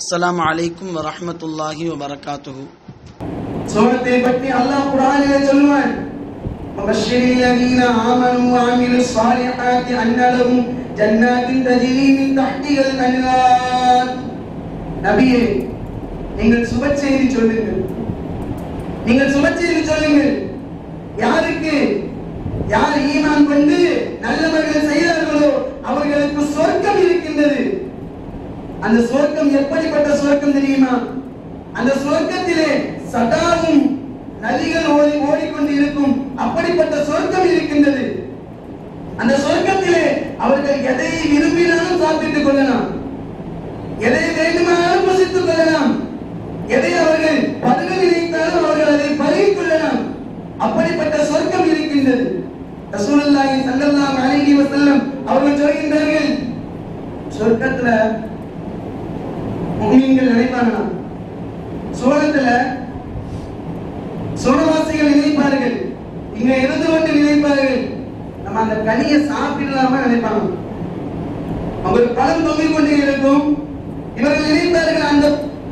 அஸ்ஸலாமு அலைக்கும் வரஹ்மத்துல்லாஹி வபரகாத்துஹு சோனத்தை பற்றி அல்லாஹ் குர்ஆனிலே சொல்லுவான் وبشر الذين آمنوا وعملوا الصالحات أن لهم جنات تجري من تحتها الأنهار நபியே நீங்கள் சுப செய்தி சொல்லுங்கள் நீங்கள் சுப செய்தி சொல்லுங்கள் யாருக்கு யார் ஈமான் கொண்டு நல்லவர்கள் செய்தார்களோ அவர்களுக்கு சொர்க்கம் இருக்கின்றது அந்த சொர்க்கம் எப்படிப்பட்ட சொர்க்கம் தெரியுமா? அந்த சொர்க்கத்திலே சதாவும் நதிகள் ஓடி ஓடிக்கொண்டு இருக்கும். அப்படிப்பட்ட சொர்க்கம் இருக்கின்றது. அந்த சொர்க்கத்திலே அவர்கள் எதை விரும்பினாலும் சாப்பிட்டுக் கொள்ளலாம். எதை வேண்டுமானாலும் புசித்துக் கொள்ளலாம். எதை அவர்கள் பருக நினைத்தாலும் அவர்கள் அதை பருகிக் கொள்ளலாம். அப்படிப்பட்ட சொர்க்கம் இருக்கின்றது. ரசூலுல்லாஹி ஸல்லல்லாஹு அலைஹி வஸல்லம் அவர்கள் சொல்கின்றார்கள் சொர்க்கத்துல நீங்கள் நினைப்பாங்களாம் சோழத்துல சோழவாசிகள் நினைப்பார்கள். இங்க இருந்து கொண்டு நினைப்பார்கள். நம்ம அந்த கனியை சாப்பிடலாமா நினைப்பாங்க. அவங்களுக்கு பழம் தொங்கிக் கொண்டே இருக்கும். இவர்கள் நினைப்பார்கள் அந்த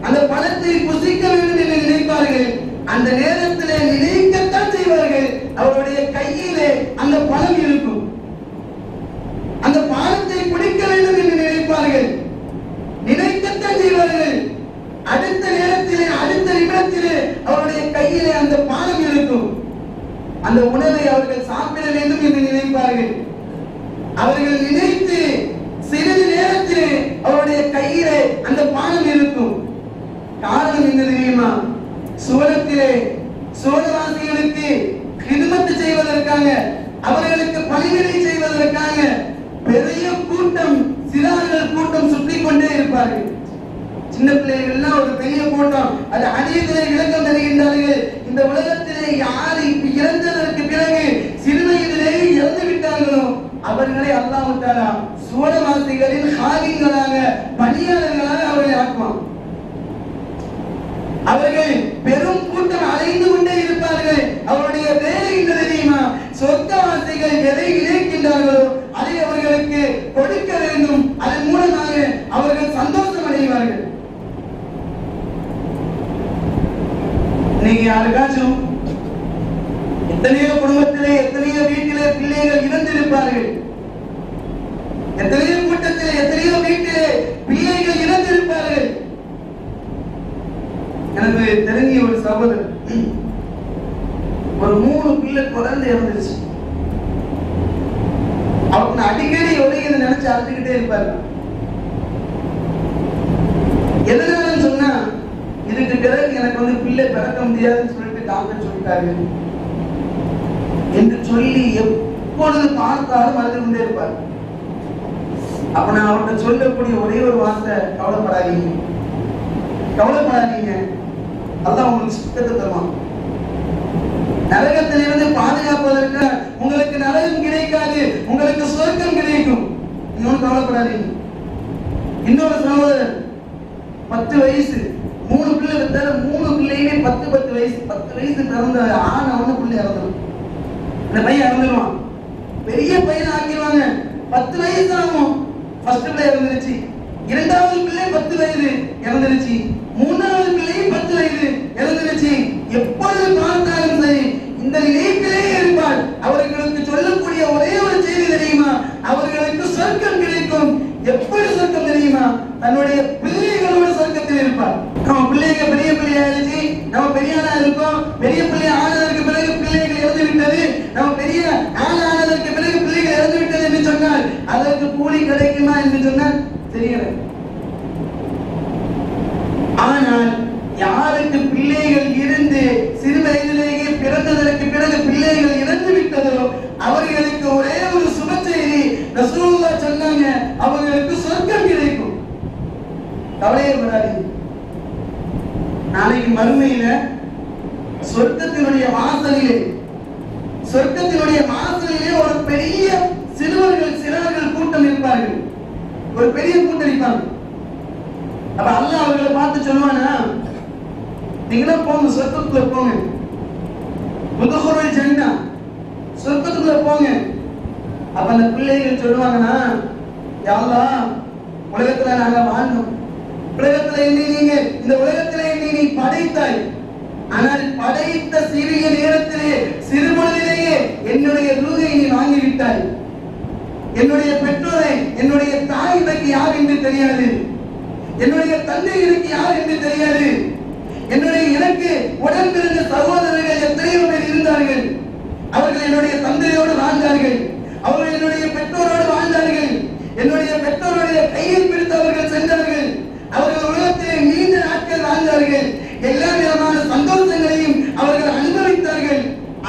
அந்த பழத்தை புசிக்க வேண்டும் என்று நினைப்பார்கள். அந்த நேரத்தில் நினைக்கத்தான் செய்வார்கள் அவருடைய கையிலே அந்த பழம் இருக்கும் அந்த பழத்தை குடிக்க வேண்டும் என்று நினைப்பார்கள் நினைக்கத்தான் செய்வார்கள் அடுத்த நேரத்திலே அடுத்த நிமிடத்திலே அவருடைய கையிலே அந்த பானம் இருக்கும். அந்த உணவை அவர்கள் சாப்பிட வேண்டும் என்று நினைப்பார்கள். அவர்கள் நினைத்து சிறிது நேரத்திலே அவருடைய கையிலே அந்த பானம் இருக்கும். காரணம் என்ன தெரியுமா? சோழத்திலே சோழவாசிகளுக்கு கிருமத்து செய்வதற்காக அவர்களுக்கு பணிவிடை செய்வதற்காக பெரிய கூட்டம் சிறார்கள் கூட்டம் சுற்றி கொண்டே இருப்பார்கள். சின்ன பிள்ளைகள் எல்லாம் ஒரு பெரிய கூட்டம். அது அநீதிலே விளக்கம் தருகின்றார்கள். இந்த உலகத்திலே யார் இப்ப இறந்ததற்கு பிறகு சிறுவயதிலே இறந்து விட்டார்களோ? அவர்களை அல்லாஹ் தாலா சுவனவாசிகளின் ஹாகிங்களாக பணியாளர்களாக அவர்களை ஆக்குவான். அவர்கள் பெரும் கூட்டம் அலைந்து கொண்டே இருப்பார்கள். அவருடைய வேலை என்ன தெரியுமா? வார்த்தைகள் எதை இணைக்கின்றார்களோ அதை அவர்களுக்கு கொடுக்க வேண்டும். அதன் மூலமாக அவர்கள் சந்தோஷம் அடைவார்கள் நீங்க யாருக்காச்சும் எத்தனையோ குடும்பத்திலே எத்தனையோ வீட்டிலே பிள்ளைகள் இறந்திருப்பார்கள் எத்தனையோ கூட்டத்திலே எத்தனையோ வீட்டிலே பிள்ளைகள் இறந்திருப்பார்கள் எனக்கு தெரிஞ்ச ஒரு சகோதரர் ஒரு மூணு பிள்ளை தொடர்ந்து இறந்துருச்சு. அவருக்கு அடிக்கடி உலகில நினைச்சு அழுதுகிட்டே இருப்பாரு. எதனாலன்னு சொன்னா இதுக்கு பிறகு எனக்கு வந்து பிள்ளை பிறக்க முடியாதுன்னு சொல்லிட்டு டாக்டர் சொல்லிட்டாரு. என்று சொல்லி எப்பொழுது பார்த்தாலும் அழுது கொண்டே இருப்பார். அப்ப நான் அவர்கிட்ட சொல்லக்கூடிய ஒரே ஒரு வார்த்தை கவலைப்படாதீங்க. கவலைப்படாதீங்க. அதான் உங்களுக்கு சுத்தத்தை தருவான். நரகத்திலிருந்து பாதுகாப்பதற்கு உங்களுக்கு நரகம் கிடைக்காது உங்களுக்கு சொர்க்கம் கிடைக்கும். இன்னொன்று கவலைப்படாதீங்க. இன்னொரு சகோதரர் பத்து வயசு. மூணு பிள்ளை பெற்றாரு மூணு பிள்ளையுமே பத்து பத்து வயசு பத்து வயசு பிறந்த ஆண் அவனு பிள்ளை இறந்துடும் இந்த பையன் இறந்துடுவான் பெரிய பையன் ஆக்கிடுவாங்க. பத்து வயசு ஆகும். ஃபர்ஸ்ட் பிள்ளை இறந்துருச்சு. இரண்டாவது பிள்ளை பத்து வயது இறந்துருச்சு. மூணாவது பிள்ளையும் பத்து வயது இறந்துருச்சு. எப்பொழுது பார்த்தாலும் சரி இந்த நினைப்பிலே இருப்பார் அவர்களுக்கு சொல்லக்கூடிய ஒரே ஒரு செய்தி தெரியுமா? அவர் சொர்க்கம் கிடைக்கும் எப்படி சொர்க்கம் தெரியுமா தன்னுடைய பிள்ளைகளோட சொர்க்கத்தில் இருப்பார் நம்ம பிள்ளைங்க பெரிய பிள்ளை ஆயிடுச்சு நம்ம பெரிய ஆளா இருக்கோம் பெரிய பிள்ளை ஆனதற்கு பிறகு பிள்ளைகள் இறந்து விட்டது நம்ம பெரிய ஆள் ஆனதற்கு பிறகு பிள்ளைகள் இறந்து விட்டது என்று சொன்னால் அதற்கு கூலி கிடைக்குமா என்று சொன்னால் தெரியல ஆனால் யாருக்கு பிள்ளைகள் இருந்து சிறு வயதிலேயே பிறந்ததற்கு பிறகு பிள்ளைகள் இறந்து விட்டதோ அவர்களுக்கு ஒரே ஒரு சுப செய்தி ரசூலுல்லா சொன்னாங்க அவர்களுக்கு சொர்க்கம் கிடைக்கும் கவலையே விடாதீங்க நாளைக்கு மறுமையில சொர்க்கத்தினுடைய வாசலிலே சொர்க்கத்தினுடைய வாசலிலே ஒரு பெரிய சிறுவர்கள் சிறுவர்கள் கூட்டம் இருப்பார்கள். ஒரு பெரிய கூட்டம் இருப்பாங்க அப்ப அல்ல அவர்களை பார்த்து சொல்லுவானா நீங்களும் போங்க சொர்க்கத்துக்குள்ள போங்க. முதுகுரல் ஜெண்டா சொர்க்கத்துக்குள்ள போங்க. அப்ப அந்த பிள்ளைகள் சொல்லுவாங்கன்னா யாழ்லா உலகத்துல நாங்க வாழ்ந்தோம். உலகத்துல என்னை நீங்க இந்த உலகத்துல என்னை நீ படைத்தாய். ஆனால் படைத்த சிறிய நேரத்திலே சிறுபொழுதிலேயே என்னுடைய ரூகை நீ வாங்கிவிட்டாய். என்னுடைய பெற்றோரை என்னுடைய தாய் எனக்கு யார் என்று தெரியாது. என்னுடைய தந்தை எனக்கு யார் என்று தெரியாது. என்னுடைய எனக்கு உடன் பிறந்த சகோதரர்கள் எத்தனையோ பேர் இருந்தார்கள். அவர்கள் என்னுடைய தந்தையோடு வாழ்ந்தார்கள். அவர்கள் என்னுடைய பெற்றோரோடு வாழ்ந்தார்கள். என்னுடைய பெற்றோருடைய கையில் பிடித்து அவர்கள் சென்றார்கள் அவர்கள் உலகத்திலே நீண்ட நாட்கள் வாழ்ந்தார்கள். எல்லா விதமான சந்தோஷங்களையும் அவர்கள் அனுபவித்தார்கள்.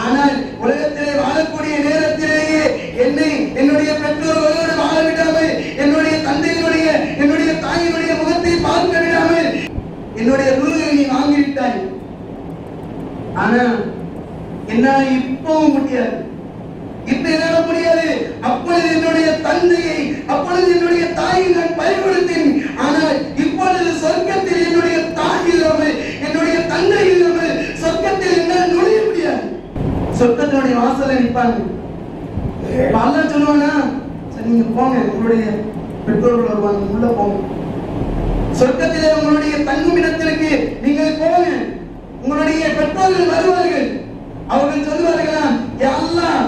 ஆனால் உலகத்திலே வாழக்கூடிய நேரத்திலேயே என்னை என்னுடைய பெற்றோர்களோடு வாழ விடாமல் என்னுடைய தந்தையினுடைய என்னுடைய தாயினுடைய முகத்தை பார்க்க விடாமல் என்னுடைய ரூலை நீ வாங்கிவிட்டாய். ஆனா என்னால் இப்பவும் முடியாது இப்ப என்னால முடியாது அப்பொழுது என்னுடைய தந்தையை அப்பொழுது என்னுடைய தாயை நான் பயன்படுத்தேன் ஆனால் இப்பொழுது சொர்க்கத்தில் என்னுடைய தாய் இல்லாமல் என்னுடைய தந்தை இல்லாமல் சொர்க்கத்தில் என்னால் நுழைய முடியாது சொர்க்கத்தினுடைய வாசல்ல நிற்பாங்க அல்லாஹ் சொல்லுவானா? சரி நீங்க போங்க உங்களுடைய பெற்றோர்கள் வருவாங்க உள்ள போங்க. சொர்க்கத்திலே உங்களுடைய தங்கும் இடத்திற்கு நீங்கள் போங்க. உங்களுடைய பெற்றோர்கள் வருவார்கள். அவர்கள் சொல்லுவார்களாம் "யா அல்லாஹ்,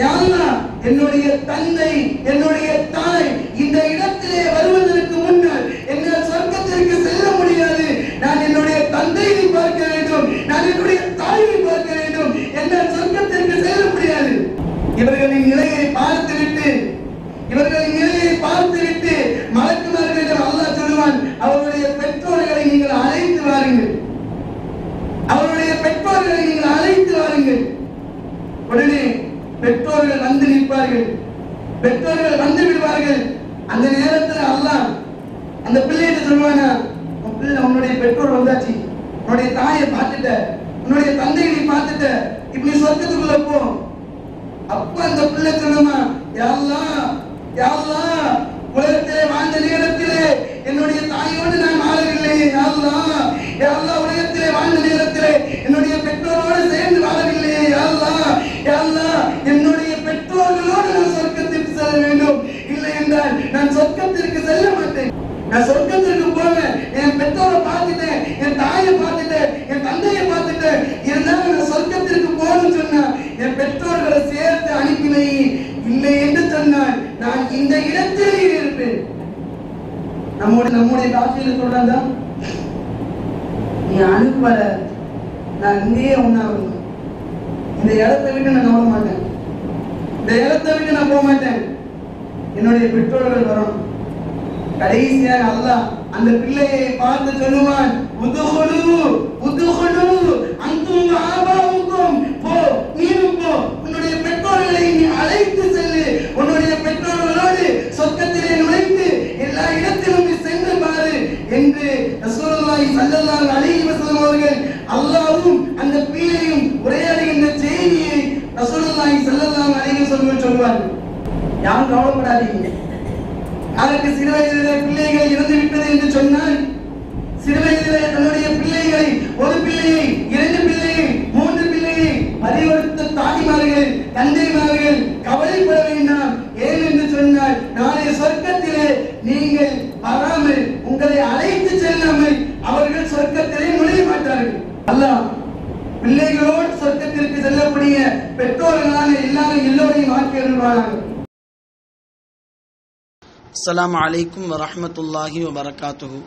யா அல்லாஹ், என்னுடைய தந்தை என்னுடைய தாய் இந்த இடத்திலே வருவதற்கு முன்னால் என்னால் சொர்க்கத்திற்கு செல்ல முடியாது. நான் என்னுடைய தந்தையை பார்க்க வேண்டும். நான் என்னுடைய தாயை பார்க்க வேண்டும் சொர்க்கத்திற்கு சேர முடியாது. இவர்களின் நிலையை பார்த்துவிட்டு இவர்களின் நிலையை பார்த்துவிட்டு மலக்குமார்களிடம் அல்லாஹ் சொல்லுவான் அவருடைய பெற்றோர்களை நீங்கள் அழைத்து வாருங்கள். அவருடைய பெற்றோர்களை நீங்கள் அழைத்து வாருங்கள். உடனே பெற்றோர்கள் வந்து நிற்பார்கள். பெற்றோர்கள் வந்து விடுவார்கள். அந்த நேரத்தில் அல்லாஹ் அந்த பிள்ளைகிட்ட சொல்லுவானா உன் பிள்ளை உன்னுடைய பெற்றோர் வந்தாச்சு. உன்னுடைய தாயை பார்த்துட்ட. உன்னுடைய தந்தையை பார்த்துட்ட. இப்படி சொர்க்கத்துக்குள்ள போ. அப்ப அந்த பிள்ளை சொல்லுமா யாரெல்லாம் யாரெல்லாம் உலகத்திலே வாழ்ந்த நேரத்திலே என்னுடைய தாயோடு நான் வாழவில்லை. யாரெல்லாம் யாரெல்லாம் உலகத்திலே வாழ்ந்த நேரத்திலே என்னுடைய பெற்றோரோடு சேர்ந்து வாழவில்லை யாழ்லா யாழ்லா என்னுடைய பெற்றோர்களோடு நான் சொர்க்கத்திற்கு செல்ல வேண்டும் இல்லை என்றால் நான் சொர்க்கத்திற்கு செல்ல மாட்டேன் நான் சொர்க்கத்திற்கு போவேன் என் பெற்றோரை பார்த்துட்டேன் என் தாயை பார்த்துட்டேன் என் தந்தையை பார்த்துட்டேன் இருந்தாலும் நான் சொர்க்கத்திற்கு போகணும்னு சொன்னா என் பெற்றோர்களை சேர்த்து அனுப்பினை இல்லை என்று சொன்னால் நான் இந்த இடத்திலே இருப்பேன் நம்முடைய நம்முடைய பாஷையில சொல்றாங்க நீ அனுப்பல நான் இங்கேயே ஒன்னா இந்த இடத்தை விட்டு நான் நம்ப மாட்டேன். இந்த இடத்தை விட்டு நான் போக மாட்டேன். என்னுடைய பெற்றோர்கள் வரணும். கடைசியாக அல்லாஹ் அந்த பிள்ளையை பார்த்து சொல்லுவான் உதுகுலு உதுகுலு அங்கும் ஆபாவுக்கும் போ நீனும் போ. என்று ரசூலுல்லாஹி ஸல்லல்லாஹு அலைஹி வஸல்லம் அவர்கள் அல்லாஹ்வும் அந்த பிள்ளையும் உரையாடுகின்ற செய்தியை ரசூலுல்லாஹி ஸல்லல்லாஹு அலைஹி வஸல்லம் சொல்வார்கள். யாரும் கவலைப்படாதீங்க. யாருக்கு சிறு வயதிலே பிள்ளைகள் இறந்து விட்டது என்று சொன்னால் சிறு வயதிலே தன்னுடைய பிள்ளைகளை ஒரு பிள்ளையை இரண்டு பிள்ளையை மூன்று பிள்ளையை பறிகொடுத்த தாய்மார்கள் தந்தைமார்கள் கவலைப்பட வேண்டாம். ஏன் என்று சொன்னால் நாளை சொர்க்கத்திலே நீங்கள் நம்மை அவர்கள் சொர்க்கத்திலே நுழைய மாட்டார்கள். அல்லாஹ் பிள்ளைகளோடு சொர்க்கத்திற்கு செல்லக்கூடிய பெற்றோர்களாக எல்லாரும் எல்லோரையும் ஆக்கி அருள்வார்கள் அஸ்ஸலாமு அலைக்கும் வரஹ்மத்துல்லாஹி வபரகாத்துஹு.